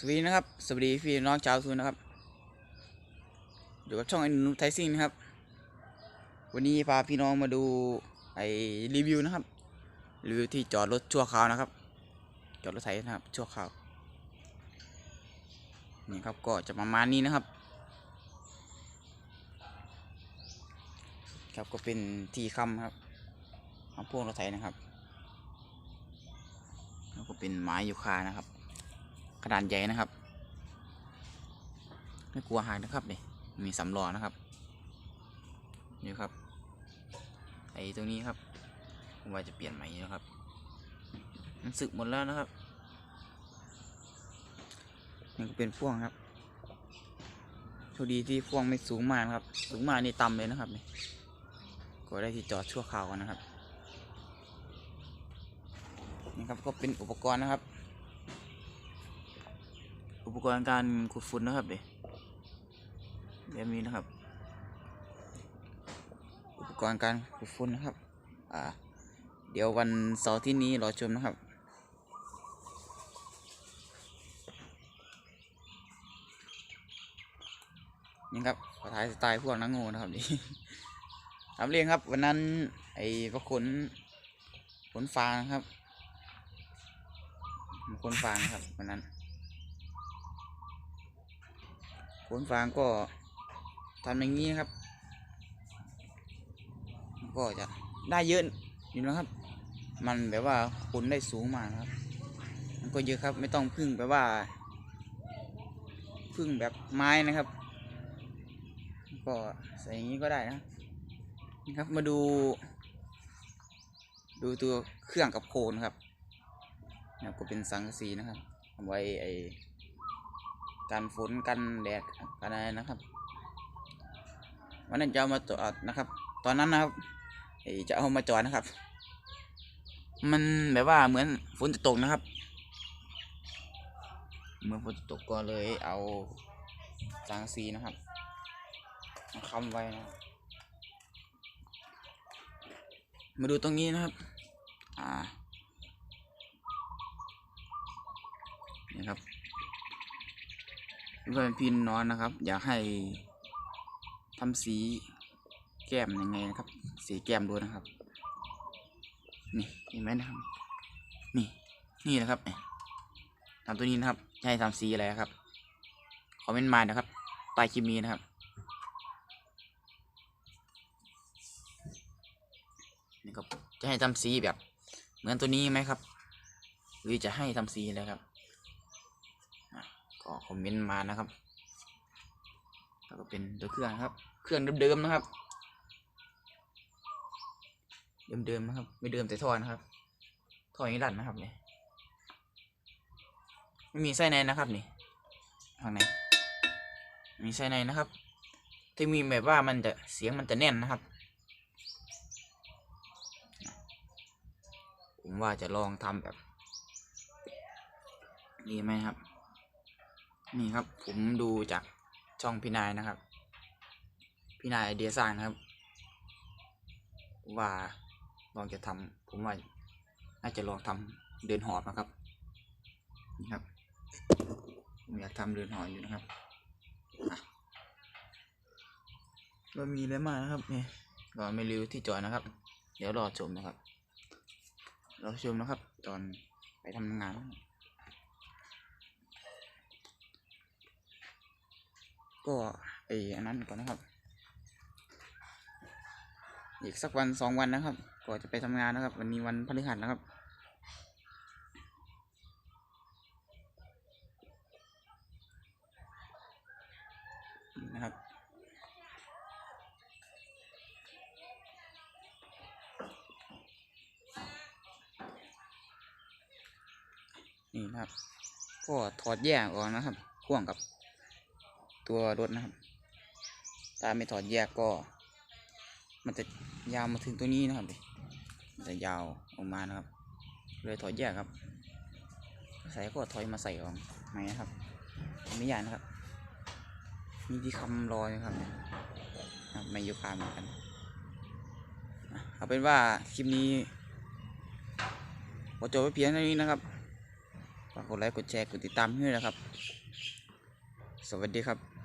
สวัสดีนะครับ สวัสดีพี่น้องชาวซูนนะครับ อยู่กับช่องไอ้นุ่มไทซิ่งนะครับ วันนี้พาพี่น้องมาดูไอ้รีวิวนะครับ รีวิวที่จอดรถชั่วคราวนะครับ จอดรถไถนะครับ ชั่วคราว นี่ครับก็จะประมาณนี้นะครับ ครับก็เป็นที่ค้ำครับของพวกรถไถนะครับ แล้วก็เป็นไม้ยูคานะครับ ขนาดใหญ่นะครับไม่กลัวหายนะครับนี่มีสำรอนะครับนี่ครับไอ้ตรงนี้ครับผมว่าจะเปลี่ยนใหม่นะครับมันสึกหมดแล้วนะครับนี่ก็เป็นพ่วงครับโชคดีที่พ่วงไม่สูงมากนะครับ สูงมากนี่ต่ำเลยนะครับนี่ก็ได้ที่จอดชั่วคราวกันนะครับนี่ครับก็เป็นอุปกรณ์นะครับ อุปกรณ์การขุดฝุ่นนะครับเดี๋ยวแบบนี้นะครับ อุปกรณ์การขุดฝุ่นนะครับ อ่า เดี๋ยววันเสาร์ที่นี้รอชมนะครับนี่ครับขอถ่ายสไตล์พวกนังโง่นะครับนี่ทำเรียงครับ วันนั้นไอ้พระขนขนฟางครับขนฟางนะครับวันนั้น ขนฟางก็ทำอย่างนี้ครับ ก็จะได้เยอะอยู่นะครับ มันแบบว่าขนได้สูงมากครับ มันก็เยอะครับไม่ต้องพึ่งแบบว่า พึ่งแบบไม้นะครับ ก็ใส่อย่างนี้ก็ได้นะนะครับมาดู ดูตัวเครื่องกับโคนครับนะครับก็เป็นสังกะสีนะครับเอาไว้ไอ กันฝนกันแดดกันอะไรนะครับวันนั้นจะเอามาจอดนะครับ ตอนนั้นนะครับจะเอามาจอดนะครับ มันแบบว่าเหมือนฝนจะตกนะครับ เหมือนฝนจะตกก็เลยเอาสังกะสีนะครับมาค้ำไว้นะมาดูตรงนี้นะครับ อ่านี่ครับ เพื่อนพี่น้องนะครับ อยากให้ทำสีแก้มยังไงนะครับ สีแก้มดูนะครับ นี่เห็นไหมนะครับ นี่นี่นะครับทำตัวนี้นะครับจะให้ทำสีอะไรครับคอมเมนต์มานะครับใต้คลิปนี้นะครับนี่ครับจะให้ทำสีแบบ เหมือนตัวนี้ไหมครับ หรือจะให้ทำสีอะไรครับ ก็คอมเมนต์มานะครับ แล้วก็เป็นตัวเครื่องครับ เครื่องเดิมๆนะครับ เดิมๆนะครับ ไม่เดิมแต่ท่อนะครับท่อนี้ดันนะครับเนี่ยไม่มีไส้ในนะครับนี่ข้างในมีไส้ในนะครับที่มีแบบว่ามันจะเสียงมันจะแน่นนะครับ ผมว่าจะลองทำแบบนี้ไหมครับ นี่ครับผมดูจากช่องพี่นายนะครับ พี่นายไอเดียสร้างนะครับ ว่าลองจะทำผมว่าน่าจะลองทำเดินหอบนะครับนี่ครับผมอยากทำเดินหอบอยู่นะครับอะก็มีอะไรมานะครับนี่ก็ไม่รีวิวที่จอดนะครับ เดี๋ยวรอชมนะครับรอชมนะครับ ตอนไปทำงาน ก็ไออันนั้นก่อนนะครับ อีกสักวันสองวันนะครับ ก็จะไปทำงานนะครับ วันนี้วันพฤหัสนะครับนี่นะครับนี่นะครับ ก็ถอดแยกออกนะครับพ่วงกับ ตัวรถนะครับ ถ้าไม่ถอดแยกก็ มันจะยาวมาถึงตัวนี้นะครับมันจะยาวออกมานะครับ เลยถอดแยกครับ ใส่ก็ถอยมาใส่ออกไหมนะครับ ไม่ยากนะครับ มีที่คำรอยนะครับเนี่ยครับไม่ยุคาเหมือนกันเอาเป็นว่าคลิปนี้ขอจบไว้เพียงเท่านี้นะครับฝากกดไลค์กดแชร์กดติดตามให้ด้วยนะครับ สวัสดีครับ